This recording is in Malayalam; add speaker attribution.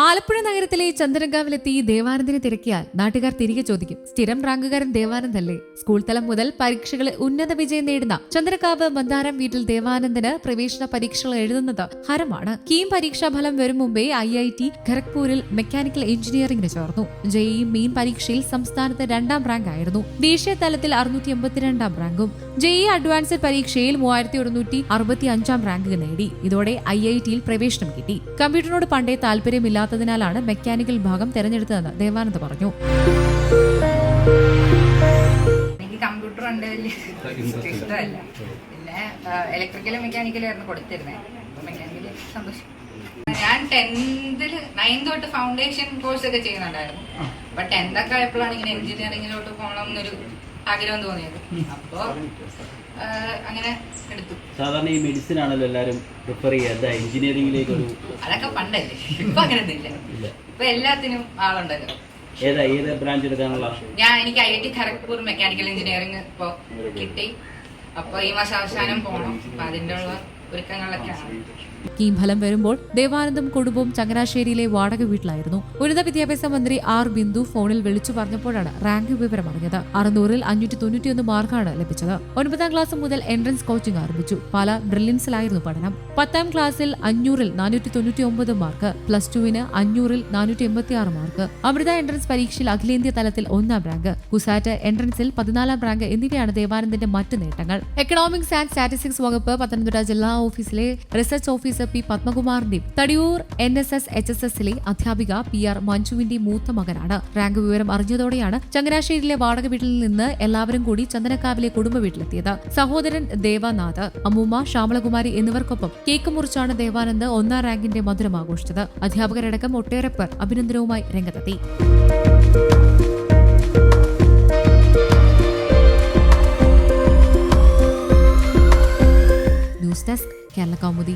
Speaker 1: ആലപ്പുഴ നഗരത്തിലെ ചന്ദ്രങ്കാവിലെത്തി ദേവാനന്ദിനെ തിരക്കിയാൽ നാട്ടുകാർ തിരികെ ചോദിക്കും സ്ഥിരം റാങ്കുകാരൻ ദേവാനന്ദല്ലേ? സ്കൂൾ തലം മുതൽ പരീക്ഷകളിൽ ഉന്നത വിജയം നേടുന്ന ചന്ദ്രകാവ് മന്ദാരം വീട്ടിൽ ദേവാനന്ദന് പ്രവേശന പരീക്ഷകൾ എഴുതുന്നത് ഹരമാണ്. കീം പരീക്ഷാ ഫലം വരും മുമ്പേ ഐ ഐ ടി ഖരഗ്പൂരിൽ മെക്കാനിക്കൽ എഞ്ചിനീയറിംഗിന് ചേർന്നു. ജെഇ മെയിൻ പരീക്ഷയിൽ സംസ്ഥാനത്ത് രണ്ടാം റാങ്ക് ആയിരുന്നു. ദേശീയ തലത്തിൽ അറുന്നൂറ്റി എൺപത്തിരണ്ടാം റാങ്കും ജെഇ അഡ്വാൻസ്ഡ് പരീക്ഷയിൽ മൂവായിരത്തി ഒരുന്നൂറ്റി അറുപത്തി അഞ്ചാം റാങ്ക് നേടി. ഇതോടെ ഐ ഐ ടിയിൽ പ്രവേശനം കിട്ടി. കമ്പ്യൂട്ടറിനോട് പണ്ടേ താല്പര്യമില്ലാത്തതിനാലാണ് മെക്കാനിക്കൽ ഭാഗം തെരഞ്ഞെടുത്തതെന്ന് ദേവാനന്ദ് പറഞ്ഞു.
Speaker 2: എനിക്ക് കമ്പ്യൂട്ടർ ഉണ്ട് വലിയ ഇഷ്ടമല്ല. പിന്നെ ഇലക്ട്രിക്കലും മെക്കാനിക്കലും ആയിരുന്നു കൊടുത്തിരുന്നത് മെക്കാനിക്കൽ സന്തോഷം. ഞാൻ ടെൻത്തിൽ നയൻത് തൊട്ട് ഫൗണ്ടേഷൻ കോഴ്സ് ഒക്കെ ചെയ്യുന്നുണ്ടായിരുന്നു. അപ്പൊ ടെൻത്ത് ഒക്കെ ആയപ്പോഴാണ് ഇങ്ങനെ എഞ്ചിനീയറിംഗിലോട്ട് പോകണം എന്നൊരു ആഗ്രഹം തോന്നിയത്. അപ്പോ അങ്ങനെ എടുത്തു.
Speaker 3: സാധാരണ ഈ മെഡിസിൻ ആണല്ലോ എല്ലാവരും പ്രിഫർ ചെയ്യുക. എഞ്ചിനീയറിംഗിലേക്ക് ഒരു
Speaker 2: അതൊക്കെ പണ്ടല്ലേ. ഇപ്പൊ
Speaker 3: അങ്ങനെ
Speaker 2: ഇപ്പൊ എല്ലാത്തിനും ആളുണ്ടല്ലോ.
Speaker 3: ഏതാ ഏത് ബ്രാഞ്ച് എടുക്കാനുള്ള
Speaker 2: ഞാൻ എനിക്ക് I I T Kharagpur mechanical engineering ഇപ്പോ കിട്ടി. അപ്പൊ ഈ മാസം അവസാനം അപ്പൊ അതിന്റെ ഉള്ള ഒരുക്കങ്ങളിലൊക്കെയാണ്
Speaker 1: കീം ഫലം വരുമ്പോൾ ദേവാനന്ദം കുടുംബവും ചങ്ങനാശ്ശേരിയിലെ വാടക വീട്ടിലായിരുന്നു. ഉന്നത വിദ്യാഭ്യാസ മന്ത്രി ആർ ബിന്ദു ഫോണിൽ വിളിച്ചു പറഞ്ഞപ്പോഴാണ് റാങ്ക് വിവരം അറിഞ്ഞത്. അറുന്നൂറിൽ അഞ്ഞൂറ്റി തൊണ്ണൂറ്റിയൊന്ന് മാർക്കാണ് ലഭിച്ചത്. ഒൻപതാം ക്ലാസ് മുതൽ എൻട്രൻസ് കോച്ചിംഗ് ആരംഭിച്ചു. പല ബ്രില്യൻസിലായിരുന്നു പഠനം. പത്താം ക്ലാസ്സിൽ അഞ്ഞൂറിൽ നാനൂറ്റി തൊണ്ണൂറ്റി ഒമ്പത് മാർക്ക്. പ്ലസ് ടുവിന് അഞ്ഞൂറിൽ നാനൂറ്റി എൺപത്തി ആറ് മാർക്ക്. അമൃത എൻട്രൻസ് പരീക്ഷയിൽ അഖിലേന്ത്യാ തലത്തിൽ ഒന്നാം റാങ്ക്. കുസാറ്റ് എൻട്രൻസിൽ പതിനാലാം റാങ്ക് എന്നിവയാണ് ദേവാനന്ദന്റെ മറ്റു നേട്ടങ്ങൾ. എക്കണോമിക്സ് ആൻഡ് സ്റ്റാറ്റിസ്റ്റിക്സ് വകുപ്പ് പത്തനംതിട്ട ജില്ലാ ഓഫീസിലെ research officer P പത്മകുമാറിന്റെയും Thadiyoor N S S H S എസിലെ അധ്യാപിക പി ആർ മഞ്ജുവിന്റെ മൂത്ത മകനാണ്. റാങ്ക് വിവരം അറിഞ്ഞതോടെയാണ് ചങ്ങനാശ്ശേരിയിലെ വാടക വീട്ടിൽ നിന്ന് എല്ലാവരും കൂടി ചന്ദനക്കാവിലെ കുടുംബ വീട്ടിലെത്തിയത്. സഹോദരൻ ദേവാനാഥ് അമ്മൂമ്മ ശ്യാമളകുമാരി എന്നിവർക്കൊപ്പം കേക്ക് മുറിച്ചാണ് ദേവാനന്ദ് ഒന്നാം റാങ്കിന്റെ മധുരം ആഘോഷിച്ചത്. അധ്യാപകരടക്കം ഒട്ടേറെ പേർ അഭിനന്ദനവുമായി രംഗത്തെത്തി. ഡെസ്ക് കേരള കൗമുദി